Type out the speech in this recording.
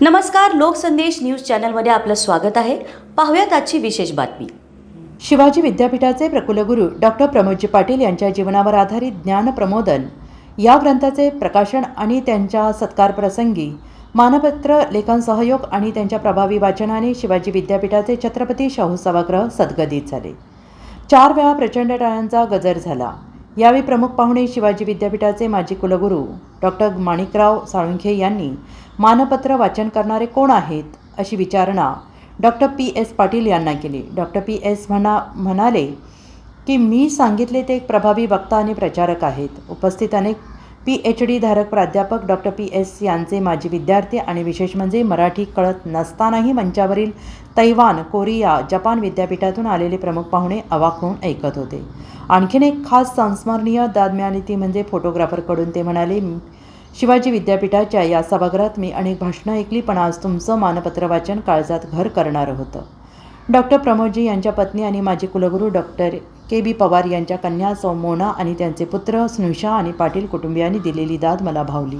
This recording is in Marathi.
नमस्कार लोकसंदेश न्यूज चॅनलमध्ये आपलं स्वागत आहे. पाहूयात आजची विशेष बातमी. शिवाजी विद्यापीठाचे प्रकुलगुरू डॉक्टर प्रमोदजी पाटील यांच्या जीवनावर आधारित ज्ञानप्रमोदन या ग्रंथाचे प्रकाशन आणि त्यांच्या सत्कार प्रसंगी मानपत्र लेखन सहयोग आणि त्यांच्या प्रभावी वाचनाने शिवाजी विद्यापीठाचे छत्रपती शाहू सभागृह सद्गदित झाले. चार वेळा प्रचंड टाळ्यांचा गजर झाला. यावेळी प्रमुख पाहुणे शिवाजी विद्यापीठाचे माजी कुलगुरू डॉक्टर माणिकराव साळुंखे यांनी मानपत्र वाचन करणारे कोण आहेत अशी विचारणा डॉक्टर पी. एस. पाटील यांना केली. Doctor P. एस. म्हणा म्हणाले की मी सांगितले ते एक प्रभावी वक्ता आणि प्रचारक आहेत. उपस्थित अनेक पी एच डी धारक प्राध्यापक डॉक्टर पी एस यांचे माजी विद्यार्थी आणि विशेष म्हणजे मराठी कळत नसतानाही मंचावरील तैवान कोरिया जपान विद्यापीठातून आलेले प्रमुख पाहुणे अवाक होऊन ऐकत होते. आणखीन एक खास संस्मरणीय दाद मिळाली ती म्हणजे फोटोग्राफरकडून ते म्हणाले शिवाजी विद्यापीठाच्या या सभागृहात मी अनेक भाषणं ऐकली पण आज तुमचं मानपत्र वाचन काळजात घर करणारं होतं. डॉक्टर प्रमोदजी यांच्या पत्नी आणि माजी कुलगुरू डॉक्टर के बी पवार यांच्या कन्या सौ मोना आणि त्यांचे पुत्र स्नुषा आणि पाटील कुटुंबियांनी दिलेली दाद मला भावली.